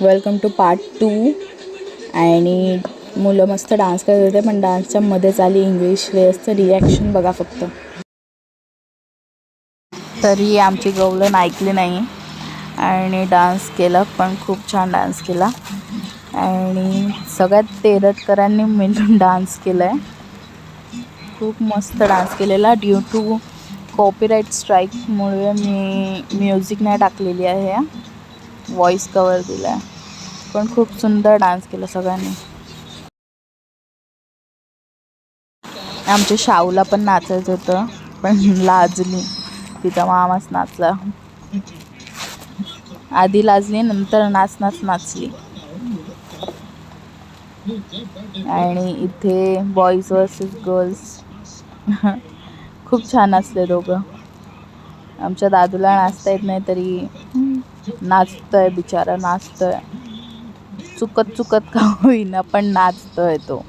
Welcome two part two. आणि मुलं मस्त डान्स करत होते पण डान्सच्या मध्येच आली इंग्लिश वेळेसचं रिॲक्शन बघा फक्त. तरी आमची गवलन ऐकली नाही. आणि डान्स केला पण खूप छान डान्स केला. आणि सगळ्यात तेरटकरांनी मिळून डान्स केला आहे खूप मस्त डान्स केलेला. ड्यू टू कॉपीराईट स्ट्राईकमुळे मी म्युझिक नाही टाकलेली आहे. व्हॉईस कवर दिला आहे पण खूप सुंदर डान्स केला सगळ्यांनी. आमच्या शाहूला पण नाचायचं होतं पण लाजली. तिचा मामाच नाचला. आधी लाजली नंतर नाच नाच नाचली. आणि इथे बॉईज वर्सेस गर्ल्स खूप छान असले दोघं. आमच्या दादूला नाचता येत नाही तरी नाचतोय बिचारा नाचतोय. चुकत चुकत का होईना पण नाचतोय तो.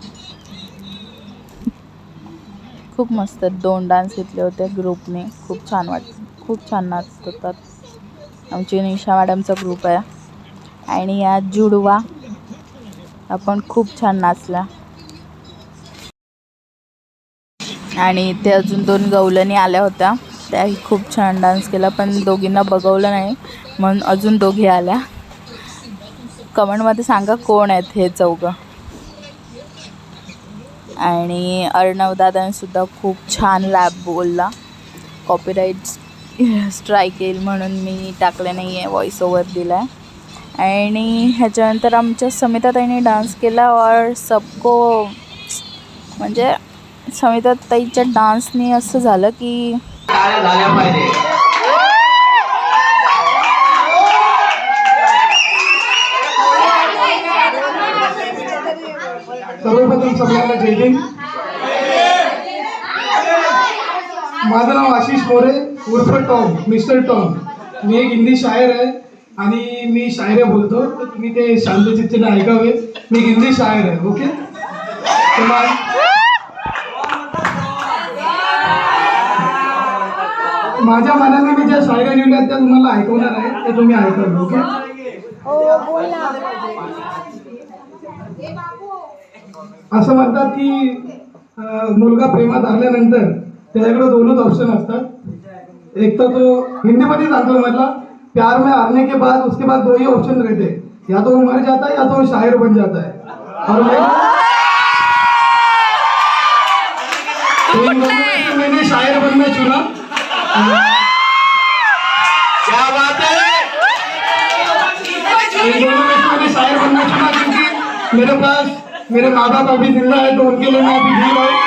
खूप मस्त दोन डान्स घेतले होते ग्रुपने खूप छान वाट खूप छान नाचत होतात आमची निशा मॅडमचा ग्रुप आहे. आणि या जुडवा आपण खूप छान नाचला आणि इथे अजून दोन गवलणी आल्या होत्या. त्याही खूप छान डान्स केला पण दोघींना बघवलं नाही. म्हणून अजून दोघी आल्या. कमेंटमध्ये सांगा कोण आहेत हे चौघं. आणि अर्णवदादांसुद्धा खूप छान लॅब बोलला. कॉपीराईट स्ट्राईक येईल म्हणून मी टाकले नाही आहे व्हॉईस ओवर दिला आहे आणि ह्याच्यानंतर आमच्या समिताताईने डान्स केला और सबको म्हणजे समिताताईच्या डान्सने असं झालं की बिल्डिंग माझं नाव आशिष मोरे उर्फ टॉम मिस्टर टॉम. मी एक हिंदी शायर आहे आणि मी शायरे बोलतो. तर तुम्ही ते शांत ऐकावे. मी हिंदी शायर आहे ओके? तर माझ्या मनाने मी ज्या शायऱ्या लिहिल्या त्या तुम्हाला ऐकवणार आहे. त्या तुम्ही ऐकावे ओके? हो, असं म्हणतात की मुलगा प्रेमात आल्यानंतर त्याच्याकडे दोनच ऑप्शन असतात. एक तर तो हिंदीमध्ये सांगतो म्हटला प्यार में हारने के बाद उसके बाद दो ही ऑप्शन रहते. या तो वो मर जाता है या तो वो शायर बन जाता है. और मैं मैंने शायर बनना चुना। क्या बात है? मैंने शायर बनना चुना क्योंकि मेरे पास मेरे दादा बाप अभी जिंदा है तो उनके लिए मैं अभी जी रहा हूँ।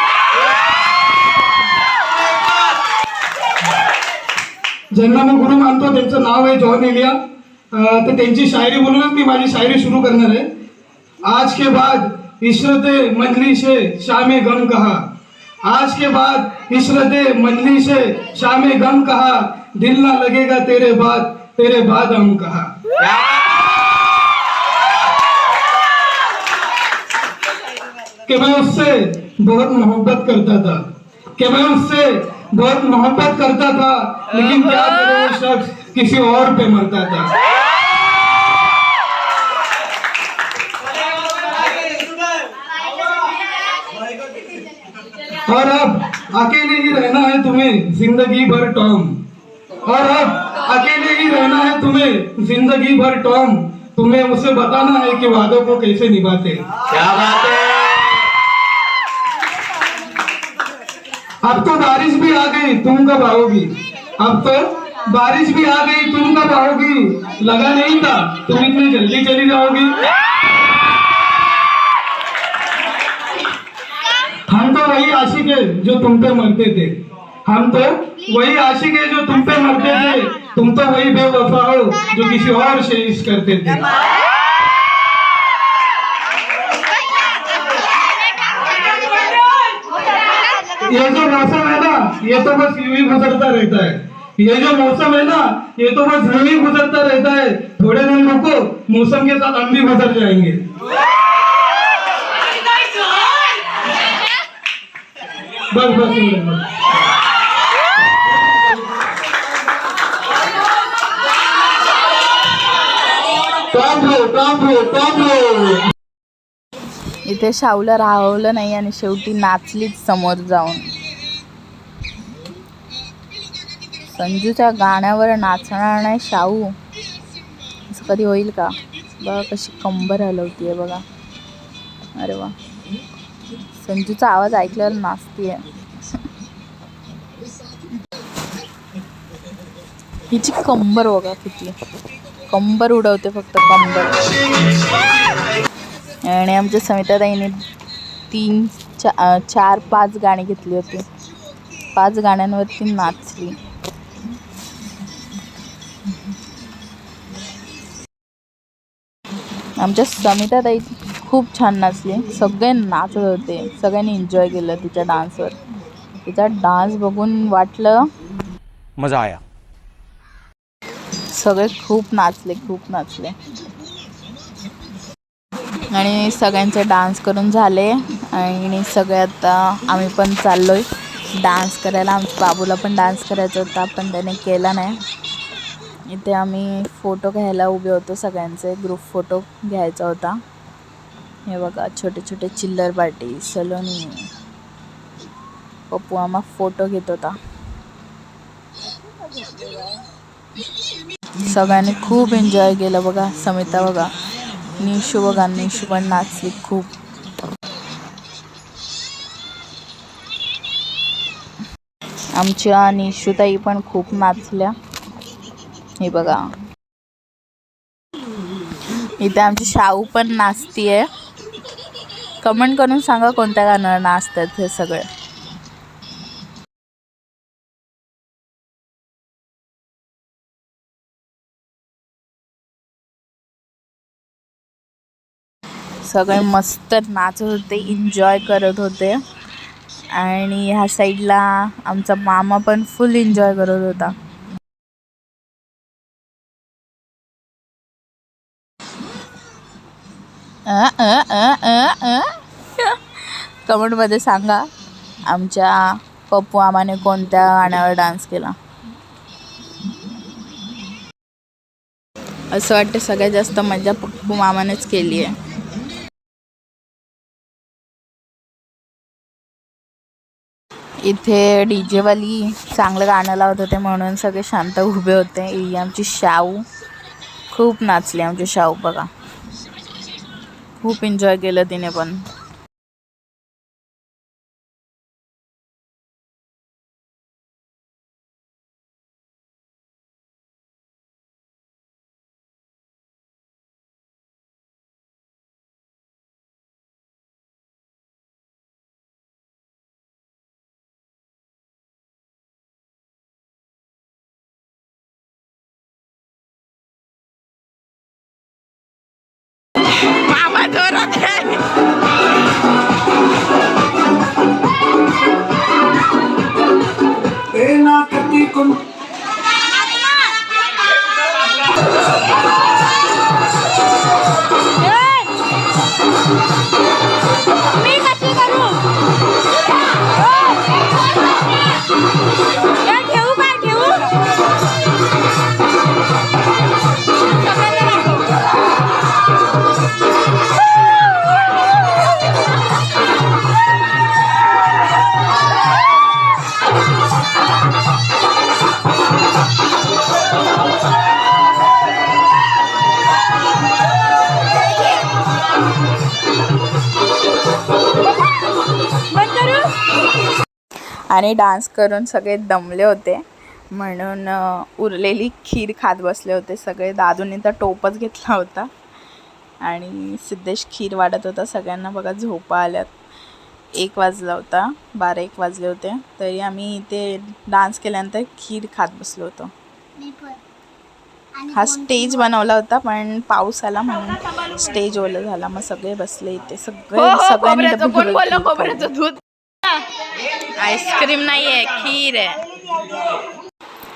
ज्यांना मी गुरु मानतो त्यांचं नाव आहे जॉन एलिया तर त्यांची शायरी बोलूनच मी माझी शायरी सुरू करणार आहे. आज के बाद इशरत मंजली से शाम गम कहा. आज के बाद इशरत मंजली से शाम गम कहा. दिल ना लगेगा तेरे बाद तेरे बाद हम कहा. कि मैं उससे बहुत मोहब्बत करता था। कि मैं उससे बहुत मोहब्बत करता था, लेकिन क्या करे, वो शख्स किसी और पे मरता था। और अब अकेले ही रहना है तुम्हें ज़िंदगी भर, टॉम। और अब अकेले ही रहना है तुम्हें ज़िंदगी भर, टॉम। तुम्हें उसे बताना है कि वादों को कैसे निभाते। क्या बात है? अब तो बारिश भी आ गई, तुम कब आओगी? अब तो बारिश भी आ गई, तुम कब आओगी? लगा नहीं था, तुम इतनी जल्दी चली जाओगी। हम तो वही आशिक है जो तुम पे मरते थे। हम तो वही आशिक है जो तुम पे मरते थे। तुम तो वही बेवफा हो जो किसी और से इश्क करते थे। ये जो मौसम है ना, ये तो बस यूँ ही गुजरता रहता है। ये जो मौसम है ना, ये तो बस यूँ ही गुजरता रहता है। थोड़े दिन रुको, मौसम के साथ हम भी गुजर जाएँगे। बस बस बस। टॉप टॉप टॉप इथे शाहूला राहवलं नाही आणि शेवटी नाचलीच समोर जाऊन. संजूच्या गाण्यावर नाचणार नाही शाहू. असं कधी होईल का? बघा कशी कंबर हलवतीये बघा. अरे वा. संजूचा आवाज ऐकल्यावर नाचतीये. हिची कंबर बघा किती. कंबर उडवते फक्त कंबर. आणि आमच्या समिताताईने तीन चा चार पाच गाणी घेतली होती. पाच गाण्यांवरती नाचली. आमच्या समिताताई खूप छान नाचली. सगळे नाचत होते. सगळ्यांनी एन्जॉय केलं तिच्या डान्सवर तिचा डान्स बघून वाटलं मज़ा आया. सगळे खूप नाचले खूप नाचले. आणि सगळ्यांचे डान्स करून झाले. आणि सगळे आता आम्ही पण चाललो आहे डान्स करायला. आमच्या बाबूला पण डान्स करायचा होता पण त्याने केला नाही. इथे आम्ही फोटो घ्यायला उभे होतो सगळ्यांचे. ग्रुप फोटो घ्यायचा होता. हे बघा छोटे छोटे चिल्लर पार्टी सलोनी. पप्पू आम्हा फोटो घेत होता. सगळ्यांनी खूप एन्जॉय केलं बघा समिता बघा. निशू बघा निशू पण नाचली खूप. आमच्या निशुताई पण खूप नाचल्या. हे बघा. इथे आमची शाहू पण नाचतीये. कमेंट करून सांगा कोणत्या गाण्यावर नाचतात हे सगळे. सगळे मस्त नाचत होते एन्जॉय करत होते. आणि ह्या साईडला आमचा मामा पण फुल एन्जॉय करत होता. कमेंटमध्ये सांगा आमच्या पप्पू आमाने कोणत्या गाण्यावर डान्स केला? असं वाटतं सगळ्यात जास्त मजा पप्पू मामानेच केली आहे इथे डी जेवाली चांगलं गाणं लावत होते म्हणून सगळे शांत उभे होते. ही आमची शाहू. खूप नाचली आमची शाहू बघा. खूप एन्जॉय केलं तिने पण. आणि डान्स करून सगळे दमले होते. म्हणून उरलेली खीर खात बसले होते सगळे. दादूने तर टोपच घेतला होता. आणि सिद्धेश खीर वाढत होता. सगळ्यांना बघा झोपा आल्यात. एक वाजला होता. बारा एक वाजले होते. तरी आम्ही इथे डान्स केल्यानंतर खीर खात बसलो होतो. हा स्टेज बनवला होता पण पाऊस आला म्हणून स्टेज ओलं झाला. मग सगळे बसले इथे. सगळे सगळ्यांनी आईस्क्रीम नाही आहे खीर आहे.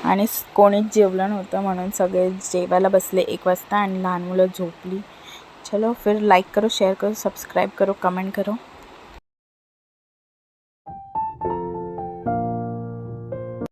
आणि कोणीच जेवलं नव्हतं म्हणून सगळे जेवायला बसले एक वाजता आणि लहान मुलं झोपली. चलो फिर लाईक करो शेअर करो सबस्क्राईब करो कमेंट करो.